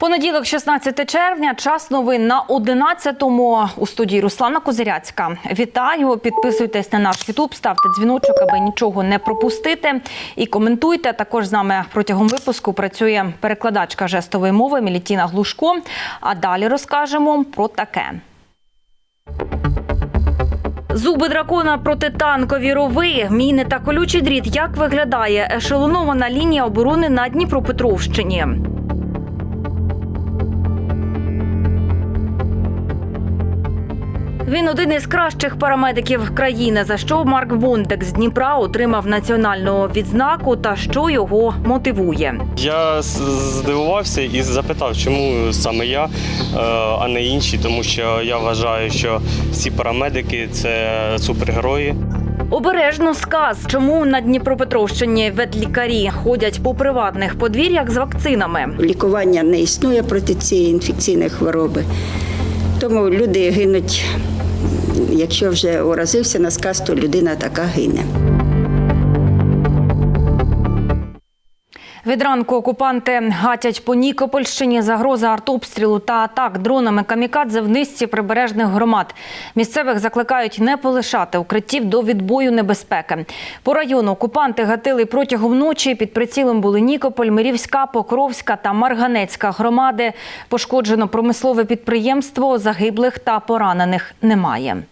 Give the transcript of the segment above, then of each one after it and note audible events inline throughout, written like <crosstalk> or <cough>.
Понеділок, 16 червня, час новин на 11-му у студії Руслана Козиряцька. Вітаю! Підписуйтесь на наш Ютуб, ставте дзвіночок, аби нічого не пропустити. І коментуйте. Також з нами протягом випуску працює перекладачка жестової мови Мілітіна Глушко. А далі розкажемо про таке. Зуби дракона протитанкові рови, міни та колючий дріт. Як виглядає ешелонована лінія оборони на Дніпропетровщині? Він один із кращих парамедиків країни. За що Марк Бондек з Дніпра отримав національну відзнаку та що його мотивує. Я здивувався і запитав, чому саме я, е, а не інші, тому що я вважаю, що всі парамедики це супергерої. Обережно сказ, чому на Дніпропетровщині ветлікарі ходять по приватних подвір'ях з вакцинами. Лікування не існує проти цієї інфекційної хвороби. Тому люди гинуть, якщо вже уразився на сказ, то людина така гине. Від ранку окупанти гатять по Нікопольщині. Загроза артобстрілу та атак дронами камікадзе в низці прибережних громад. Місцевих закликають не полишати укриттів до відбою небезпеки. По району окупанти гатили протягом ночі. Під прицілом були Нікополь, Мирівська, Покровська та Марганецька громади. Пошкоджено промислове підприємство. Загиблих та поранених немає.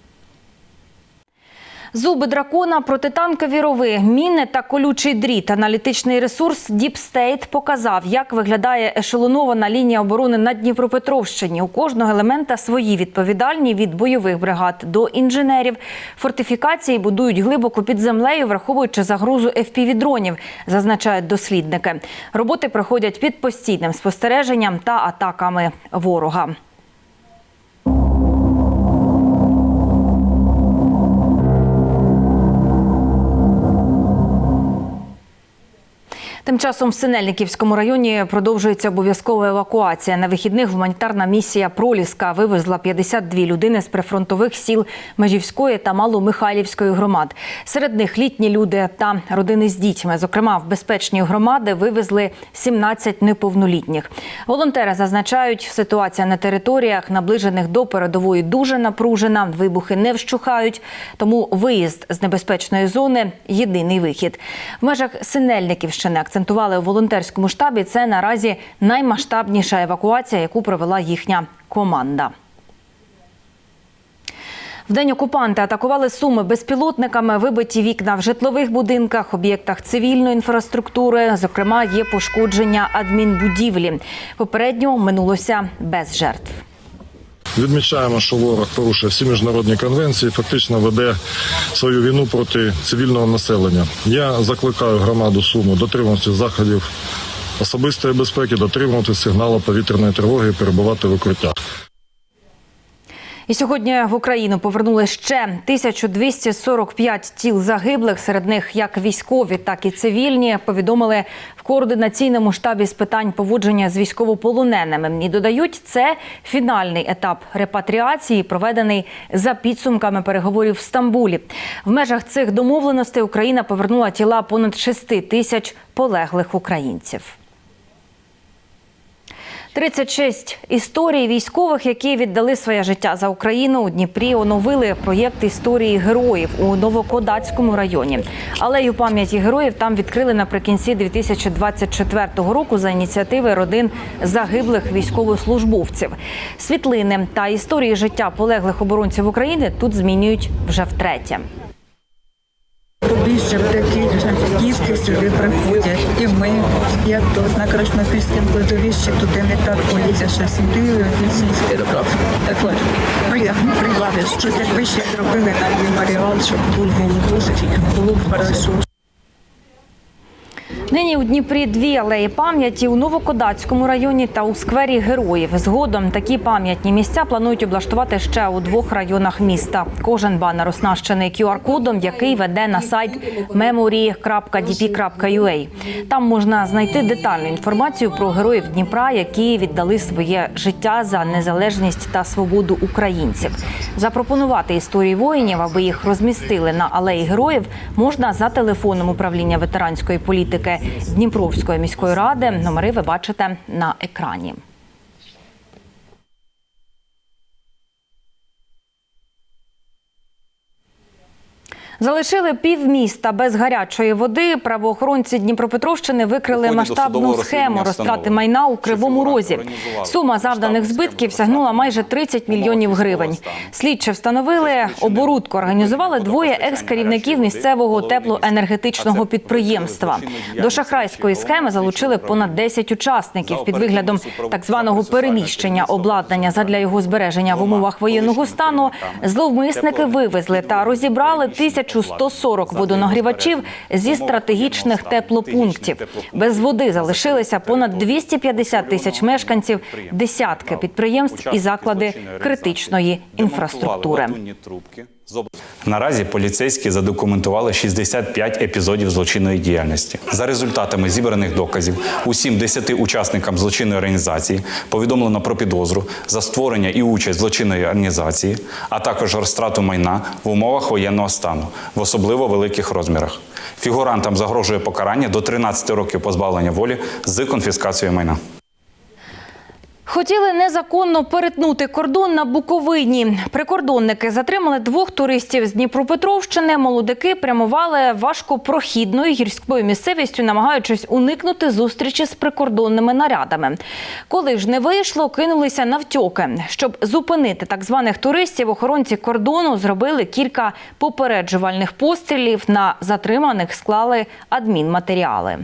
Зуби дракона, протитанкові рови, міни та колючий дріт. Аналітичний ресурс Deep State показав, як виглядає ешелонована лінія оборони на Дніпропетровщині. У кожного елемента свої відповідальні від бойових бригад до інженерів. Фортифікації будують глибоко під землею, враховуючи загрозу FPV-дронів, зазначають дослідники. Роботи проходять під постійним спостереженням та атаками ворога. Часом в Синельниківському районі продовжується обов'язкова евакуація. На вихідних гуманітарна місія Проліска вивезла 52 людини з прифронтових сіл Межівської та Маломихайлівської громад. Серед них літні люди та родини з дітьми. Зокрема, в безпечні громади вивезли 17 неповнолітніх. Волонтери зазначають, ситуація на територіях, наближених до передової, дуже напружена. Вибухи не вщухають, тому виїзд з небезпечної зони єдиний вихід. В межах Синельниківщини акцентували у волонтерському штабі. Це наразі наймасштабніша евакуація, яку провела їхня команда. В день окупанти атакували суми безпілотниками, вибиті вікна в житлових будинках, об'єктах цивільної інфраструктури. Зокрема, є пошкодження адмінбудівлі. Попередньо минулося без жертв. Відмічаємо, що ворог порушує всі міжнародні конвенції, фактично веде свою війну проти цивільного населення. Я закликаю громаду Суму дотримуватися заходів особистої безпеки, дотримувати сигналу повітряної тривоги і перебувати в укриттях. І сьогодні в Україну повернули ще 1245 тіл загиблих. Серед них як військові, так і цивільні. Повідомили в координаційному штабі з питань поводження з військовополоненими. І додають, це фінальний етап репатріації, проведений за підсумками переговорів в Стамбулі. В межах цих домовленостей Україна повернула тіла понад 6 тисяч полеглих українців. 36 історій військових, які віддали своє життя за Україну у Дніпрі, оновили проєкт історії героїв у Новокодацькому районі. Алею пам'яті героїв там відкрили наприкінці 2024 року за ініціативи родин загиблих військовослужбовців. Світлини та історії життя полеглих оборонців України тут змінюють вже втретє. Побільше такі дітки сюди приходять. І ми, як тут на Краснопільському кладовищі, туди не так поїдеш, а сюди офіційський рукав. Так от, ну я пригладиш, що якби ще зробили на меморіал, щоб був дуже, було б хорошо. Нині у Дніпрі дві алеї пам'яті у Новокодацькому районі та у сквері героїв. Згодом такі пам'ятні місця планують облаштувати ще у двох районах міста. Кожен банер оснащений QR-кодом, який веде на сайт memory.dp.ua. Там можна знайти детальну інформацію про героїв Дніпра, які віддали своє життя за незалежність та свободу українців. Запропонувати історії воїнів, аби їх розмістили на алеї героїв, можна за телефоном управління ветеранської політики Дніпровської міської ради. Номери ви бачите на екрані. Залишили півміста без гарячої води. Правоохоронці Дніпропетровщини викрили масштабну схему розтрати майна у Кривому Розі. Сума завданих збитків сягнула майже майна 30 мільйонів гривень. Слідчі встановили оборудку. Організували двоє екс-керівників місцевого теплоенергетичного підприємства. До шахрайської схеми залучили понад 10 учасників під виглядом так званого переміщення обладнання задля його збереження в умовах воєнного стану. Зловмисники вивезли та розібрали 1140 водонагрівачів зі стратегічних теплопунктів. Без води залишилися понад 250 тисяч мешканців, десятки підприємств і заклади критичної інфраструктури. Наразі поліцейські задокументували 65 епізодів злочинної діяльності. За результатами зібраних доказів, усім 10 учасникам злочинної організації повідомлено про підозру за створення і участь злочинної організації, а також розтрату майна в умовах воєнного стану в особливо великих розмірах. Фігурантам загрожує покарання до 13 років позбавлення волі з конфіскацією майна. Хотіли незаконно перетнути кордон на Буковині. Прикордонники затримали двох туристів з Дніпропетровщини. Молодики прямували важкопрохідною гірською місцевістю, намагаючись уникнути зустрічі з прикордонними нарядами. Коли ж не вийшло, кинулися навтьоки. Щоб зупинити так званих туристів, охоронці кордону зробили кілька попереджувальних пострілів. На затриманих склали адмінматеріали.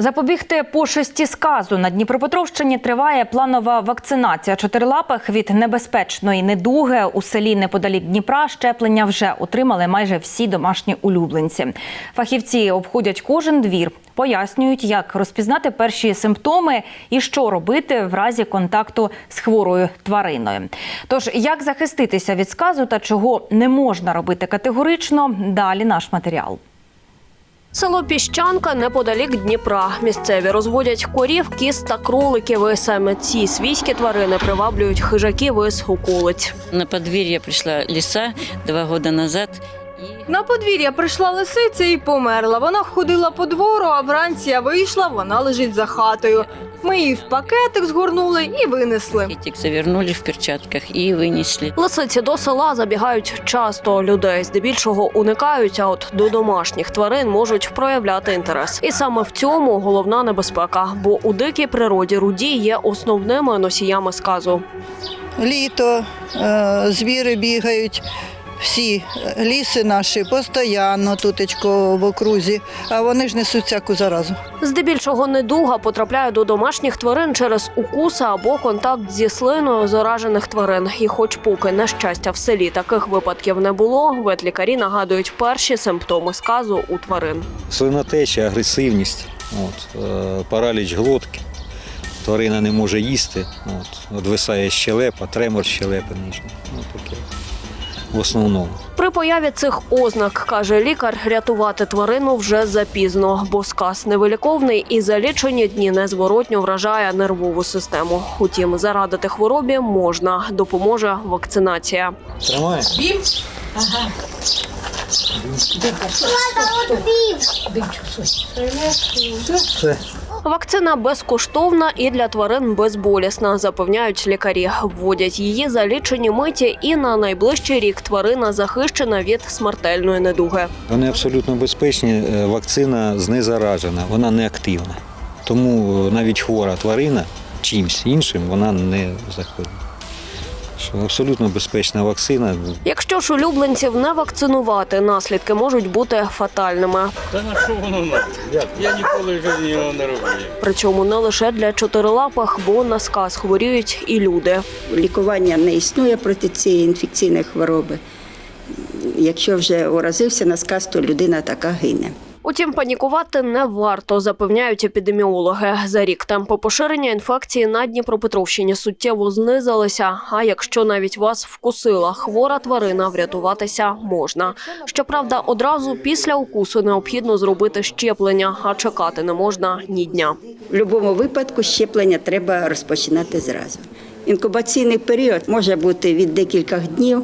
Запобігти пошесті сказу на Дніпропетровщині триває планова вакцинація чотирилапих від небезпечної недуги у селі неподалік Дніпра. Щеплення вже отримали майже всі домашні улюбленці. Фахівці обходять кожен двір, пояснюють, як розпізнати перші симптоми і що робити в разі контакту з хворою твариною. Тож як захиститися від сказу та чого не можна робити категорично, далі наш матеріал. Село Піщанка неподалік Дніпра. Місцеві розводять корів, кіз та кроликів. І саме ці свійські тварини приваблюють хижаків із околиць. На подвір'я прийшла ліса два роки назад. На подвір'я прийшла лисиця і померла. Вона ходила по двору, а вранці я вийшла, вона лежить за хатою. Ми її в пакетик згорнули і винесли. Кітик завернули в перчатках і винесли. Лисиці до села забігають часто. Людей здебільшого уникають, а от до домашніх тварин можуть проявляти інтерес. І саме в цьому головна небезпека, бо у дикій природі руді є основними носіями сказу. літо, е, звіри бігають. Всі ліси наші постійно тутечко в окрузі, а вони ж несуть всяку заразу. Здебільшого недуга потрапляє до домашніх тварин через укуси або контакт зі слиною заражених тварин. І, хоч поки на щастя в селі таких випадків не було, ветлікарі нагадують перші симптоми сказу у тварин. Слинотеча, агресивність, от, е, параліч глотки. Тварина не може їсти, от, одвисає щелепа, тремор щелепи нижньої. От таке. В основному. При появі цих ознак, каже лікар, рятувати тварину вже запізно, бо сказ невиліковний і за лічені дні незворотньо вражає нервову систему. Утім, зарадити хворобі можна, допоможе вакцинація. Тримає? Вакцина безкоштовна і для тварин безболісна, запевняють лікарі. Вводять її за лічені миті, і на найближчий рік тварина захищена від смертельної недуги. Вони абсолютно безпечні. е, Вакцина знезаражена, вона не активна. Тому е, навіть хвора тварина чимсь іншим вона не заходить. Абсолютно безпечна вакцина. Якщо ж улюбленців не вакцинувати, наслідки можуть бути фатальними. Та на що воно надо? Я ніколи в житті його не робив. Причому не лише для чотирилапих, бо на сказ хворіють і люди. Лікування не існує проти цієї інфекційної хвороби. Якщо вже уразився на сказ, то людина така гине. Утім, панікувати не варто, запевняють епідеміологи. За рік темпи поширення інфекції на Дніпропетровщині суттєво знизилися. А якщо навіть вас вкусила хвора тварина, врятуватися можна. Щоправда, одразу після укусу необхідно зробити щеплення, а чекати не можна ні дня. В будь-якому випадку щеплення треба розпочинати зразу. Інкубаційний період може бути від декількох днів.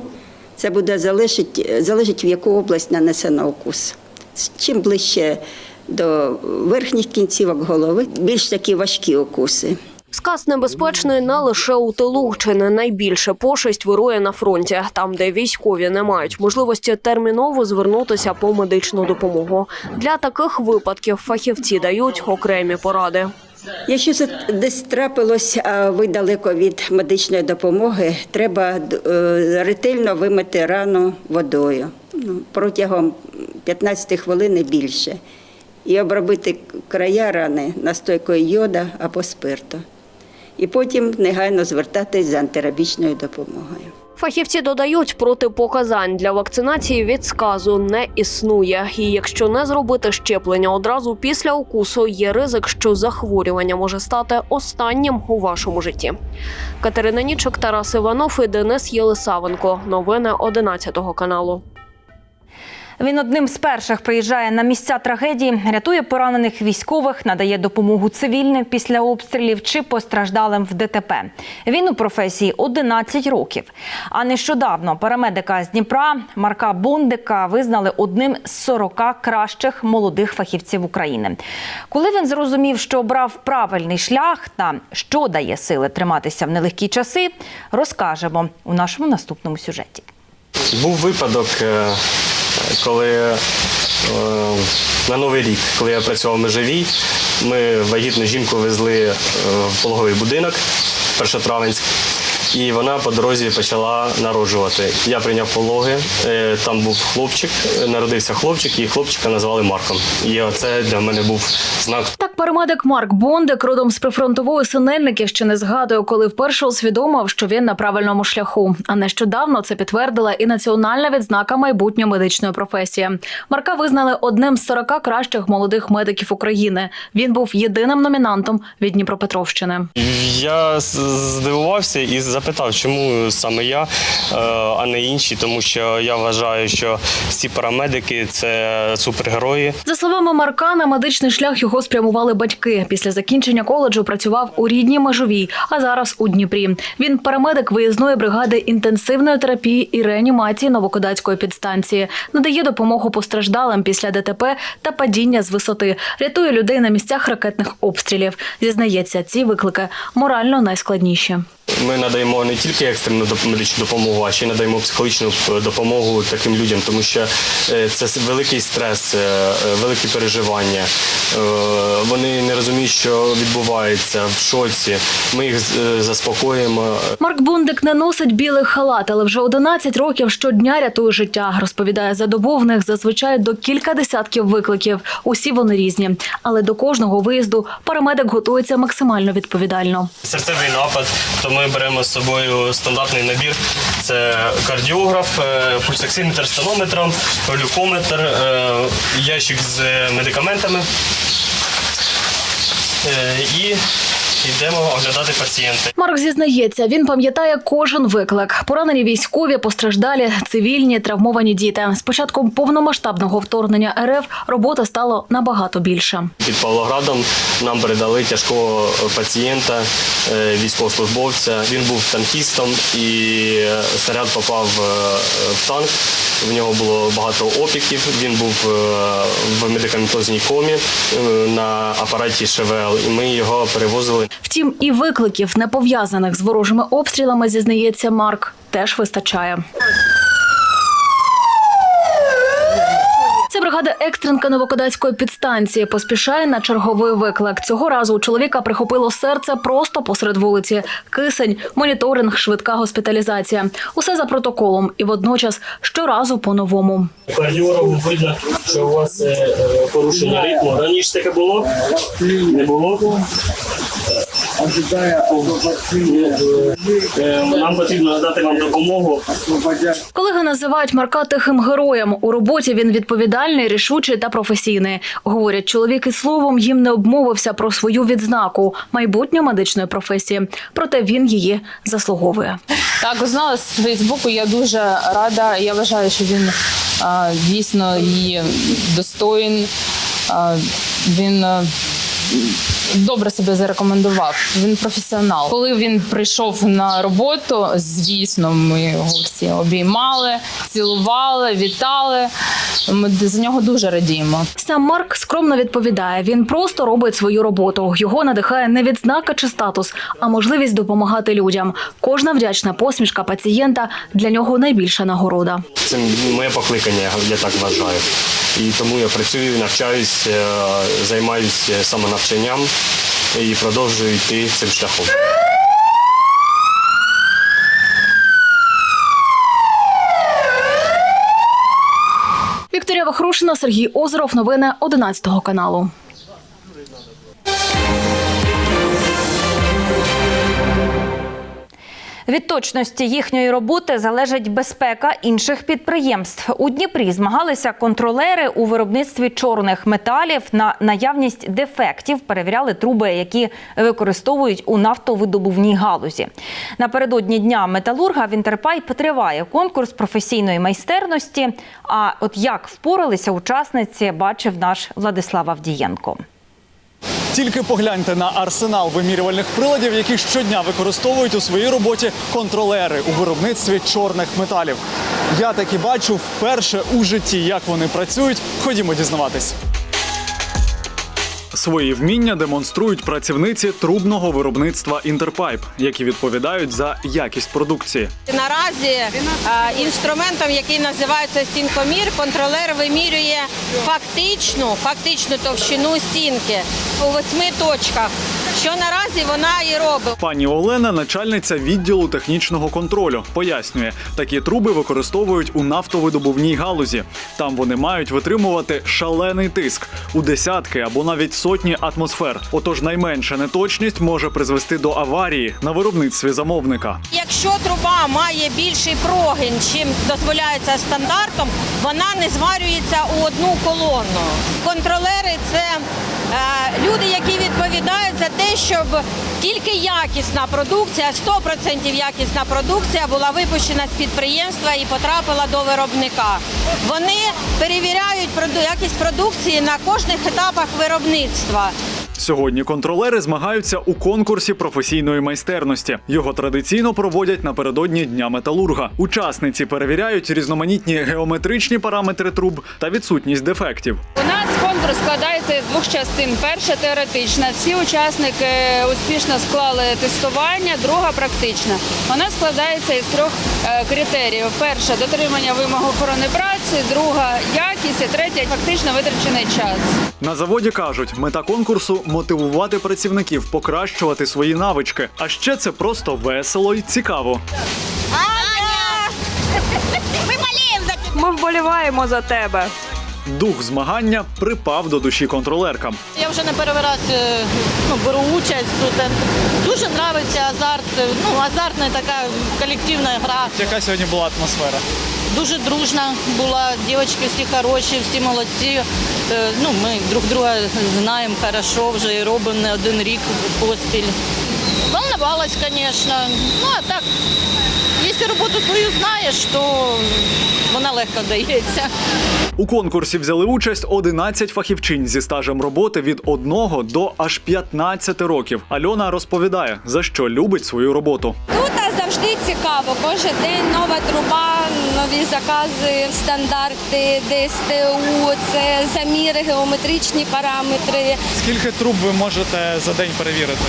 Це буде залежить, залежить в яку область нанесено укус. Чим ближче до верхніх кінцівок голови, більш такі важкі укуси. Сказ небезпечний не лише у тилу, чи не найбільше пошесть вирує на фронті, там, де військові не мають можливості терміново звернутися по медичну допомогу. Для таких випадків фахівці дають окремі поради. Якщо це десь трапилось, а ви далеко від медичної допомоги, треба е, ретельно вимити рану водою ну, протягом 15 хвилин і більше. І обробити края рани настойкою йода або спирту. І потім негайно звертатись за антирабічною допомогою. Фахівці додають, протипоказань для вакцинації від сказу не існує. І якщо не зробити щеплення одразу після укусу, є ризик, що захворювання може стати останнім у вашому житті. Катерина Нічок, Тарас Іванов і Денис Єлисавенко. Новини 11 каналу. Він одним з перших приїжджає на місця трагедії, рятує поранених військових, надає допомогу цивільним після обстрілів чи постраждалим в ДТП. Він у професії 11 років. А нещодавно парамедика з Дніпра Марка Бондика визнали одним з 40 кращих молодих фахівців України. Коли він зрозумів, що обрав правильний шлях та що дає сили триматися в нелегкі часи, розкажемо у нашому наступному сюжеті. Був випадок, е, коли е, на Новий рік, коли я працював в ми вагітну жінку везли е, в пологовий будинок Першотравенськ. І вона по дорозі почала народжувати. Я прийняв пологи. е, Там був хлопчик, народився хлопчик, і хлопчика назвали Марком. І оце для мене був знак Так, парамедик Марк Бондик, родом з прифронтової Синельниківщини, згадує, коли вперше усвідомив, що він на правильному шляху. А нещодавно це підтвердила і національна відзнака майбутньої медичної професії. Марка визнали одним з 40 кращих молодих медиків України. Він був єдиним номінантом від Дніпропетровщини. Я здивувався і запитав, чому саме я, е, а не інші, тому що я вважаю, що всі парамедики це супергерої. За словами Марка, на медичний шлях його спрямували батьки. Після закінчення коледжу працював у рідній межовій, а зараз у Дніпрі. Він парамедик виїзної бригади інтенсивної терапії і реанімації Новокодацької підстанції. Надає допомогу постраждалим після ДТП та падіння з висоти. Рятує людей на місцях ракетних обстрілів. Зізнається, ці виклики морально найскладніші. Ми надаємо не тільки екстрену медичну допомогу, а ще й надаємо психологічну е, допомогу таким людям, тому що е, це великий стрес, е, великі переживання. Вони не розуміють, що відбувається в шоці. Ми їх заспокоїмо. Марк Бундик не носить білий халат, але вже 11 років щодня рятує життя. Розповідає, за добу в них зазвичай до кілька десятків викликів. Усі вони різні. Але до кожного виїзду парамедик готується максимально відповідально. Серцевий напад, то ми беремо з собою стандартний набір. Це кардіограф, е, пульсоксиметр з тонометром, глюкометр, е, ящик з медикаментами. Е, І йдемо оглядати пацієнта. Марк зізнається, він пам'ятає кожен виклик. Поранені військові, постраждалі, цивільні, травмовані діти. З початком повномасштабного вторгнення РФ роботи стало набагато більше. Під Павлоградом нам передали тяжкого пацієнта, е, військовослужбовця. Він був танкістом і е, снаряд попав е, в танк. В нього було багато опіків. Він був в медикаментозній комі на апараті ШВЛ, і ми його перевозили. Втім, і викликів, не пов'язаних з ворожими обстрілами, зізнається Марк, теж вистачає. Це бригада екстренка Новокодацької підстанції поспішає на черговий виклик. Цього разу у чоловіка прихопило серце просто посеред вулиці. Кисень, моніторинг, швидка госпіталізація. Усе за протоколом і водночас щоразу по-новому. Кардіологу видно, що у вас е, порушення ритму. Раніше таке було? Не було. Е, Нам потрібно надати вам допомогу. Колеги називають Марка тихим героєм. У роботі він відповідальний, рішучий та професійний. Говорять, чоловік і словом їм не обмовився про свою відзнаку майбутньої медичної професії. Проте він її заслуговує. Так, узнала з Фейсбуку. Я дуже рада. Я вважаю, що він а, дійсно її достоїн. А, він а, добре себе зарекомендував. Він професіонал. Коли він прийшов на роботу, звісно, ми його всі обіймали, цілували, вітали. Ми за нього дуже радіємо. Сам Марк скромно відповідає: він просто робить свою роботу. Його надихає не відзнака чи статус, а можливість допомагати людям. Кожна вдячна посмішка пацієнта для нього найбільша нагорода. Це моє покликання, я- так вважаю. І тому я працюю, навчаюсь, е, займаюся самонавчанням і продовжую йти цим шляхом. Вікторія Вахрушина, Сергій Озеров. Новини 11 каналу. Від точності їхньої роботи залежить безпека інших підприємств. У Дніпрі змагалися контролери у виробництві чорних металів на наявність дефектів. Перевіряли труби, які використовують у нафтовидобувній галузі. Напередодні дня металурга в Інтерпайп триває конкурс професійної майстерності. А от як впоралися учасниці, бачив наш Владислав Авдієнко. Тільки погляньте на арсенал вимірювальних приладів, які щодня використовують у своїй роботі контролери у виробництві чорних металів. Я таки бачу вперше у житті, як вони працюють. Ходімо дізнаватись. Свої вміння демонструють працівниці трубного виробництва Інтерпайп, які відповідають за якість продукції. Наразі е, інструментом, який називається стінкомір, контролер вимірює фактичну, фактичну товщину стінки у восьми точках. Що наразі вона і робить. Пані Олена, начальниця відділу технічного контролю, пояснює, такі труби використовують у нафтовидобувній галузі. Там вони мають витримувати шалений тиск у десятки або навіть сотні атмосфер. Отож, найменша неточність може призвести до аварії на виробництві замовника. Якщо труба має більший прогин, чим дозволяється стандартом, вона не зварюється у одну колону. Контролери це е, люди, які відповідають за те, щоб тільки якісна продукція, 100% якісна продукція була випущена з підприємства і потрапила до виробника. Вони перевіряють якість продукції на кожних етапах виробництва. Сьогодні контролери змагаються у конкурсі професійної майстерності. Його традиційно проводять напередодні дня металурга. Учасниці перевіряють різноманітні геометричні параметри труб та відсутність дефектів. У нас конкурс складається з двох частин. Перша теоретична. Всі учасники успішно склали тестування, друга практична. Вона складається із трьох е, критеріїв: перша дотримання вимог охорони праці, друга якість, і третя фактично витрачений час. На заводі кажуть, мета конкурсу мотивувати працівників, покращувати свої навички. А ще це просто весело і цікаво. <laughs> Ми вболіваємо за тебе. Дух змагання припав до душі контролеркам. Я вже не перший раз е, ну, беру участь тут. Дуже подобається азарт. Ну, азартна така колективна гра. Яка сьогодні була атмосфера? Дуже дружна була. Дівчатки всі хороші, всі молодці. Е, Ну, ми друг друга знаємо хорошо, вже і робимо не один рік поспіль. Волновалась, звісно. Ну, а так, якщо роботу свою знаєш, то вона легко дається. У конкурсі взяли участь 11 фахівчинь зі стажем роботи від 1 до аж 15 років. Альона розповідає, за що любить свою роботу. Тут завжди цікаво. Кожен день нова труба, нові закази, стандарти, ДСТУ, це заміри, геометричні параметри. Скільки труб ви можете за день перевірити?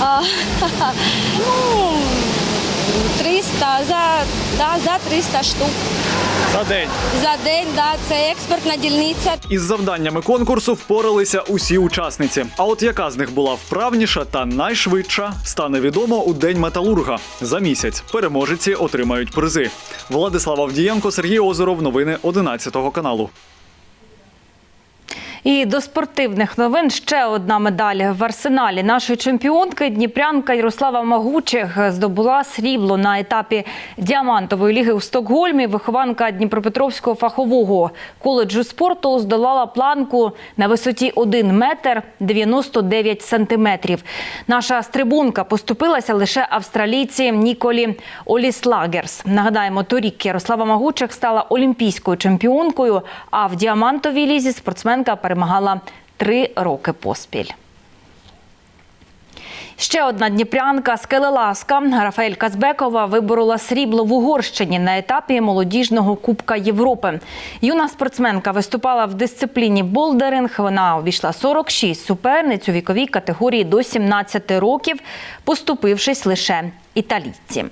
А, <laughs> ну, 300, за, да, за 300 штук. За день. За день, да, це експертна дільниця. Із завданнями конкурсу впоралися усі учасниці. А от яка з них була вправніша та найшвидша, стане відомо у день металурга. За місяць переможеці отримають призи. Владислав Авдієнко, Сергій Озеров. Новини 11 каналу. І до спортивних новин ще одна медаль в арсеналі нашої чемпіонки Дніпрянка Ярослава Магучих здобула срібло на етапі діамантової ліги у Стокгольмі. Вихованка Дніпропетровського фахового коледжу спорту здолала планку на висоті 1 метр 99 сантиметрів. Наша стрибунка поступилася лише австралійці Ніколі Оліслагерс. Нагадаємо, торік Ярослава Магучих стала олімпійською чемпіонкою. А в діамантовій лізі спортсменка перемагала три роки поспіль. Ще одна дніпрянка скелеласка Рафаель Казбекова виборола срібло в Угорщині на етапі молодіжного Кубка Європи. Юна спортсменка виступала в дисципліні болдеринг. Вона обійшла 46 суперниць у віковій категорії до 17 років, поступившись лише італійці.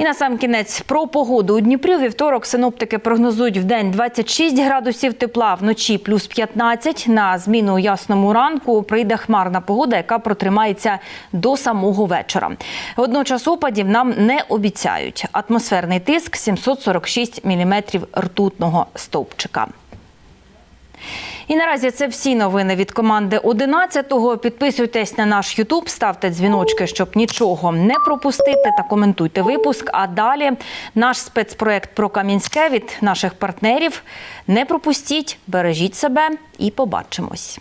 І на сам кінець про погоду у Дніпрі вівторок синоптики прогнозують в день 26 градусів тепла, вночі плюс 15. На зміну ясному ранку прийде хмарна погода, яка протримається до самого вечора. Водночас опадів нам не обіцяють. Атмосферний тиск 746 міліметрів ртутного стовпчика. І наразі це всі новини від команди 11-го. Підписуйтесь на наш Ютуб, ставте дзвіночки, щоб нічого не пропустити та коментуйте випуск. А далі наш спецпроект про Кам'янське від наших партнерів. Не пропустіть, бережіть себе і побачимось.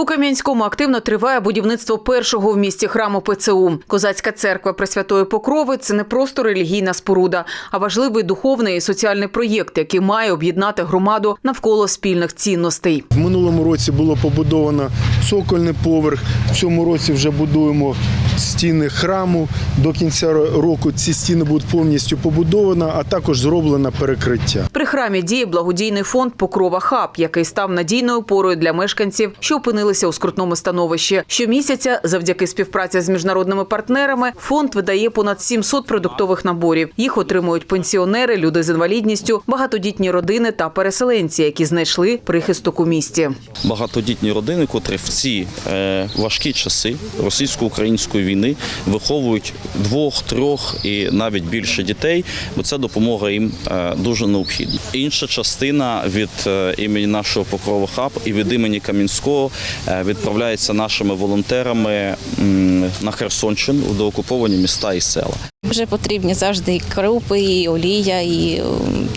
У Кам'янському активно триває будівництво першого в місті храму ПЦУ. Козацька церква Пресвятої Покрови це не просто релігійна споруда, а важливий духовний і соціальний проєкт, який має об'єднати громаду навколо спільних цінностей. В минулому році було побудовано цокольний поверх. В цьому році вже будуємо стіни храму. До кінця року ці стіни будуть повністю побудовані, а також зроблено перекриття. При храмі діє благодійний фонд Покрова Хаб, який став надійною опорою для мешканців, що опинилися у скрутному становищі. Щомісяця, завдяки співпраці з міжнародними партнерами, фонд видає понад 700 продуктових наборів. Їх отримують пенсіонери, люди з інвалідністю, багатодітні родини та переселенці, які знайшли прихисток у місті. багатодітні родини, котрі в ці е, важкі часи російсько-української війни виховують двох, трьох і навіть більше дітей, бо ця допомога їм е, дуже необхідна. Інша частина від е, імені нашого покрова хаб і від імені Кам'янського е, відправляється нашими волонтерами на Херсонщину у деокуповані міста і села. Вже потрібні завжди і крупи, і олія, і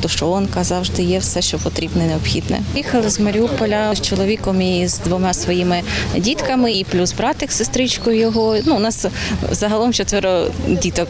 тушонка. Завжди є все, що потрібне, необхідне. Їхали з Маріуполя з чоловіком і з двома своїми дітками, і плюс братик сестричкою його. Ну, у нас загалом четверо діток.